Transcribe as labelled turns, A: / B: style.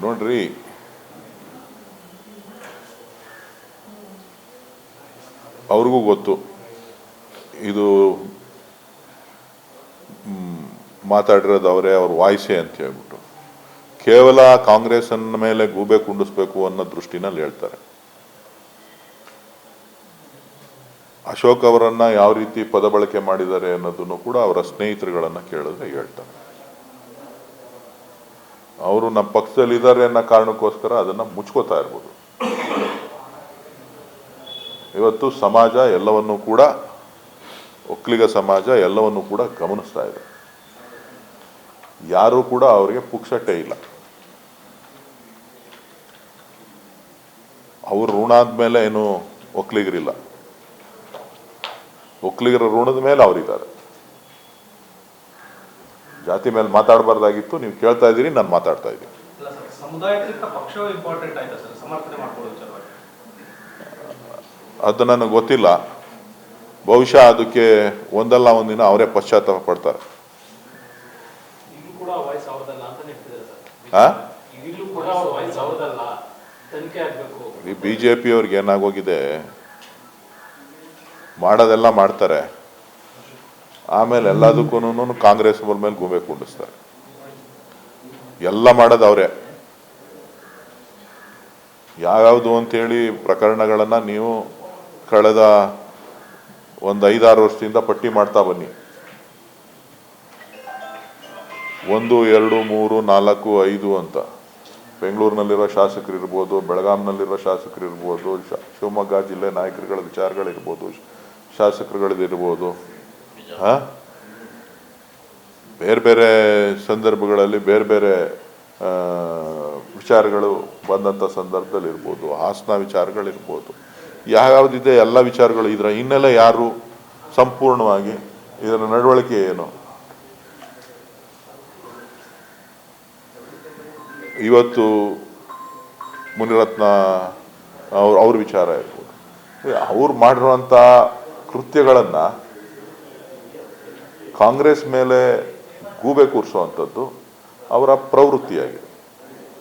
A: ನೋಡ್ರಿ. ಅವ್ರಿಗೂ ಗೊತ್ತು. ಇದು ಮಾತಾಡಿರೋದು ಅವರೇ, ಅವ್ರ ವಾಯ್ಸೆ ಅಂತ ಹೇಳ್ಬಿಟ್ಟು. ಕೇವಲ ಕಾಂಗ್ರೆಸ್ನ ಮೇಲೆ ಗೂಬೆ ಕುಂಡಿಸ್ಬೇಕು ಅನ್ನೋ ದೃಷ್ಟಿನಲ್ಲಿ ಹೇಳ್ತಾರೆ. ಅಶೋಕ್ ಅವರನ್ನ ಯಾವ ರೀತಿ ಪದ ಬಳಕೆ ಮಾಡಿದ್ದಾರೆ ಅನ್ನೋದನ್ನು ಕೂಡ ಅವರ ಸ್ನೇಹಿತರುಗಳನ್ನ ಕೇಳಿದ್ರೆ ಹೇಳ್ತಾರೆ. ಅವರು ನಮ್ಮ ಪಕ್ಷದಲ್ಲಿ ಇದ್ದಾರೆ ಅನ್ನೋ ಕಾರಣಕ್ಕೋಸ್ಕರ ಅದನ್ನ ಮುಚ್ಕೋತಾ ಇರ್ಬೋದು. ಇವತ್ತು ಸಮಾಜ ಎಲ್ಲವನ್ನೂ ಕೂಡ, ಒಕ್ಕಲಿಗ ಸಮಾಜ ಎಲ್ಲವನ್ನೂ ಕೂಡ ಗಮನಿಸ್ತಾ ಇದೆ. ಯಾರೂ ಕೂಡ ಅವರಿಗೆ ಪುಕ್ಸಟ್ಟೆ ಇಲ್ಲ. ಅವ್ರ ಋಣ ಆದ್ಮೇಲೆ ಏನು ಒಕ್ಕಲಿಗರಿಲ್ಲ. ಒಕ್ಕಲಿಗರ ಋಣದ ಮೇಲೆ ಅವರಿದ್ದಾರೆ. ಜಾತಿ ಮೇಲೆ ಮಾತಾಡಬಾರ್ದಾಗಿತ್ತು ನೀವು ಕೇಳ್ತಾ ಇದ್ದೀರಿ ನಾನು ಮಾತಾಡ್ತಾ ಇದ್ದೀನಿ. ಅದು ನನಗೆ ಗೊತ್ತಿಲ್ಲ. ಬಹುಶಃ ಅದಕ್ಕೆ ಒಂದಲ್ಲ ಒಂದಿನ ಅವರೇ ಪಶ್ಚಾತ್ತಾಪ ಪಡ್ತಾರೆ. ಬಿ ಜೆ ಪಿಯವ್ರಿಗೆ ಏನಾಗೋಗಿದೆ? ಮಾಡೋದೆಲ್ಲ ಮಾಡ್ತಾರೆ. ಆಮೇಲೆ ಎಲ್ಲದಕ್ಕೂ ಕಾಂಗ್ರೆಸ್ ಮೇಲೆ ಗುಂಬೆ ಕುಂಡಿಸ್ತಾರೆ. ಎಲ್ಲ ಮಾಡೋದು ಅವರೇ. ಯಾವ್ಯಾವುದು ಅಂತೇಳಿ ಪ್ರಕರಣಗಳನ್ನು ನೀವು ಕಳೆದ ಒಂದು ಐದಾರು ವರ್ಷದಿಂದ ಪಟ್ಟಿ ಮಾಡ್ತಾ ಬನ್ನಿ. ಒಂದು, ಎರಡು, ಮೂರು, ನಾಲ್ಕು, ಐದು ಅಂತ. ಬೆಂಗಳೂರಿನಲ್ಲಿರೋ ಶಾಸಕರು ಇರ್ಬೋದು, ಬೆಳಗಾಂನಲ್ಲಿರೋ ಶಾಸಕರು ಇರ್ಬೋದು ಶಿವಮೊಗ್ಗ ಜಿಲ್ಲೆ ನಾಯಕರುಗಳ ವಿಚಾರಗಳಿರ್ಬೋದು ಶಾಸಕರುಗಳದಿರ್ಬೋದು. ಬೇರೆ ಬೇರೆ ಸಂದರ್ಭಗಳಲ್ಲಿ ಬೇರೆ ಬೇರೆ ವಿಚಾರಗಳು ಬಂದಂಥ ಸಂದರ್ಭದಲ್ಲಿ ಇರ್ಬೋದು, ಹಾಸನ ವಿಚಾರಗಳಿರ್ಬೋದು. ಯಾವ್ಯಾವ್ದಿದೆ ಎಲ್ಲ ವಿಚಾರಗಳು ಇದರ ಹಿನ್ನೆಲೆ ಯಾರು ಸಂಪೂರ್ಣವಾಗಿ ಇದರ ನಡವಳಿಕೆ ಏನು? ಇವತ್ತು ಮುನಿರತ್ನ ಅವ್ರ ಅವ್ರ ವಿಚಾರ ಇರ್ಬೋದು. ಅವ್ರು ಮಾಡಿರುವಂಥ ಕೃತ್ಯಗಳನ್ನು ಕಾಂಗ್ರೆಸ್ ಮೇಲೆ ಗೂಬೆ ಕೂರಿಸುವಂಥದ್ದು ಅವರ ಪ್ರವೃತ್ತಿಯಾಗಿದೆ.